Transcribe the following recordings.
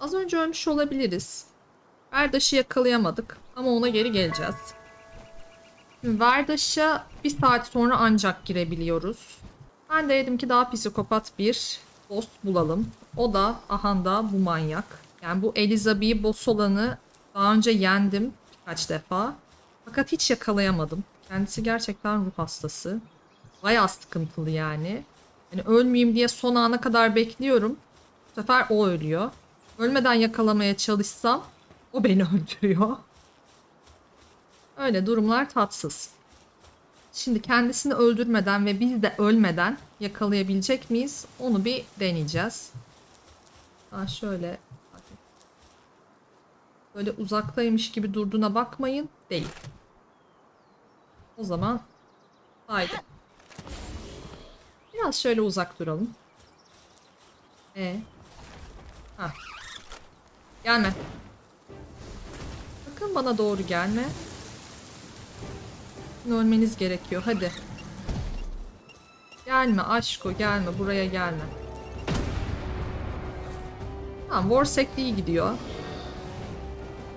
Az önce ölmüş olabiliriz. Verdaş'ı yakalayamadık ama ona geri geleceğiz. Şimdi Verdaş'a bir saat sonra ancak girebiliyoruz. Ben de dedim ki daha psikopat bir boss bulalım. O da ahanda bu manyak. Yani bu Elizabeth'i boss olanı daha önce yendim birkaç defa. Fakat hiç yakalayamadım. Kendisi gerçekten ruh hastası. Bayağı sıkıntılı yani. Yani ölmeyeyim diye son ana kadar bekliyorum. Bu sefer o ölüyor. Ölmeden yakalamaya çalışsam o beni öldürüyor. Öyle durumlar tatsız. Şimdi kendisini öldürmeden ve biz de ölmeden yakalayabilecek miyiz? Onu bir deneyeceğiz. Ha şöyle. Böyle uzaktaymış gibi durduğuna bakmayın. Değil. O zaman haydi. Biraz şöyle uzak duralım. E. Ha. Gelme. Sakın bana doğru gelme. Ölmeniz gerekiyor. Hadi. Gelme aşko gelme. Buraya gelme. Tamam Warsek iyi gidiyor.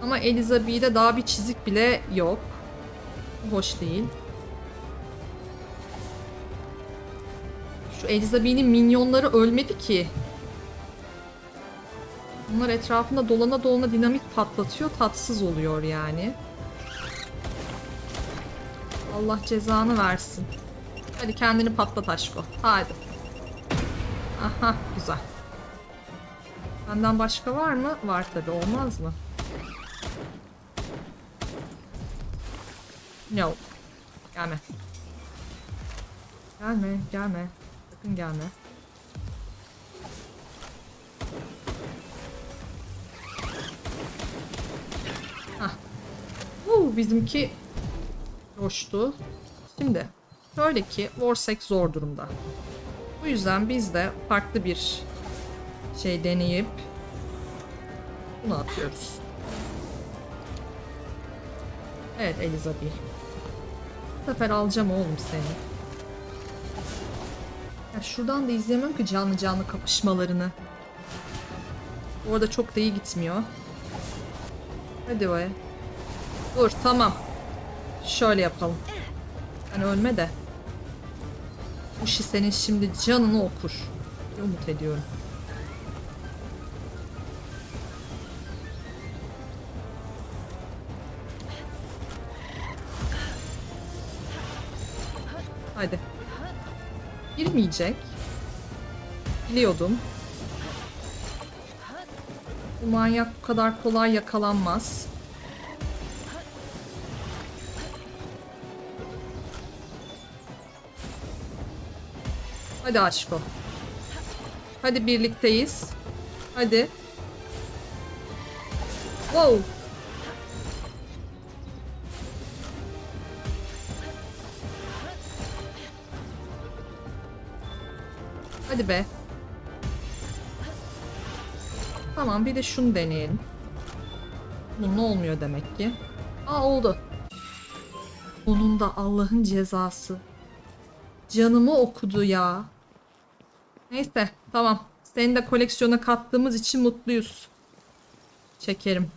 Ama Elizabeth'de daha bir çizik bile yok. Hoş değil. Şu Elizabeth'in minyonları ölmedi ki. Bunlar etrafında dolana dolana dinamit patlatıyor. Tatsız oluyor yani. Allah cezanı versin. Hadi kendini patlat aşko. Hadi. Aha güzel. Benden başka var mı? Var tabi olmaz mı? No. Gelme. Gelme, gelme. Sakın gelme. Bizimki coştu. Şimdi şöyle ki Warsek zor durumda. Bu yüzden biz de farklı bir şey deneyip bunu atıyoruz. Evet Elizabeth. Bu sefer alacağım oğlum seni. Ya şuradan da izleyemem ki canlı canlı kapışmalarını. Orada çok da iyi gitmiyor. Hadi be. Dur tamam. Şöyle yapalım. Hani ölme de. Şi senin şimdi canını okur. Umut ediyorum. Hadi. Girmeyecek. Biliyordum. Bu manyak bu kadar kolay yakalanmaz. Hadi aşko. Hadi birlikteyiz. Hadi. Wow. Hadi be. Tamam bir de şunu deneyelim. Bunun olmuyor demek ki. Aa oldu. Onun da Allah'ın cezası. Canımı okudu ya. Neyse tamam. Seni de koleksiyona kattığımız için mutluyuz. Çekerim.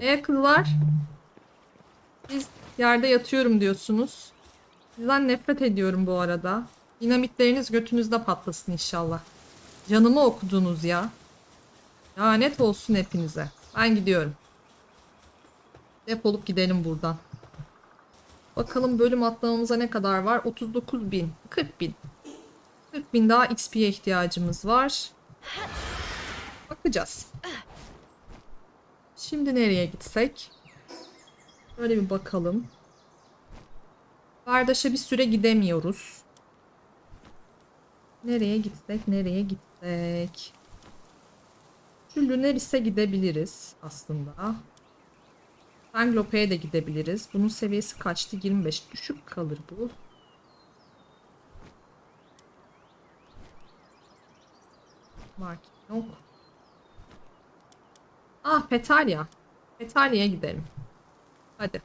E kızlar. Biz yerde yatıyorum diyorsunuz. Sizden nefret ediyorum bu arada. Dinamitleriniz götünüzde patlasın inşallah. Canımı okudunuz ya. Lanet olsun hepinize. Ben gidiyorum. Depolup gidelim buradan. Bakalım bölüm atlamamıza ne kadar var? 39 bin. 40 bin. 40 bin daha XP'ye ihtiyacımız var. Bakacağız. Şimdi nereye gitsek? Böyle bir bakalım. Bardaş'a bir süre gidemiyoruz. Nereye gitsek, nereye gitsek? Şu Lunaris'e gidebiliriz aslında. Anglope'ye de gidebiliriz. Bunun seviyesi kaçtı? 25. Düşük kalır bu. Market yok. Ah Petalya. Petalya'ya gidelim. Hadi.